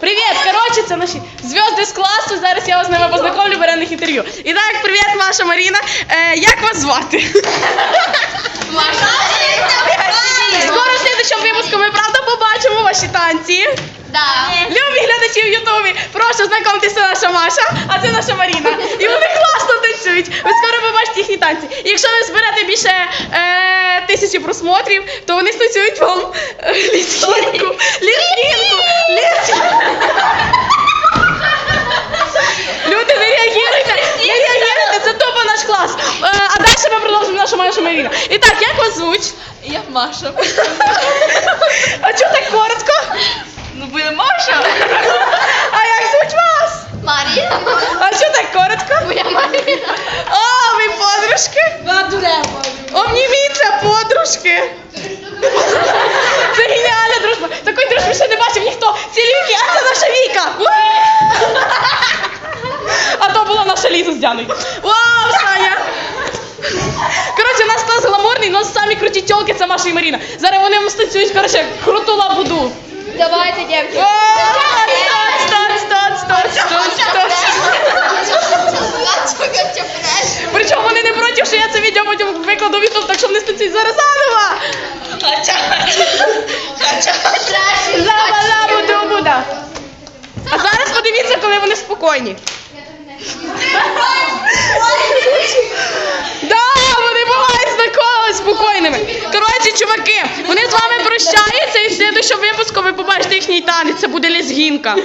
Привіт! Коротше, це наші зв'язки з класу. Зараз я вас з ними познайомлю в реальних інтерв'ю. І так, привіт, Маша Маріна. Е, як вас звати? Скоро в слідчому випуску ми правда побачимо ваші танці. Любі глядачі в Ютубі, прошу знайомтеся наша Маша, а це наша Маріна. І вони класно танцюють. Ви скоро побачите їхні танці. І якщо ви зберете більше е, тисячі просмотрів, то вони станцюють вам е, лісінку. Лісінку. Машу Маріна. І так, як вас звуть? Я Маша. А чого так коротко? Ну буде Маша. А як звуть вас? Марія. А що так коротко? Моя Марія. О, ви подружки? Обніміться, подружки. Це геніальна дружба. Такої дружби ще не бачив ніхто. Ці ліки, а це наша Віка. А то була наша Ліза з Дяною. Вау, гламурний, але самі круті тьолки це Маша і Маріна. Зараз вони вам станцюють, коротше, круту лабуду. Давайте, дівчатки. Стоп, стоп, стоп, стоп, стоп, стоп. Причому вони не проти, що я це відео потім викладу в YouTube, так що вони станцюють зараз заново. Лава, лава, дубуда. А зараз подивіться, коли вони спокійні. Да, вони бувають знакомі спокійними. Коротше, чуваки, вони з вами прощаються і в слідчому випуску ви побачите їхній танець. Це буде лезгінка.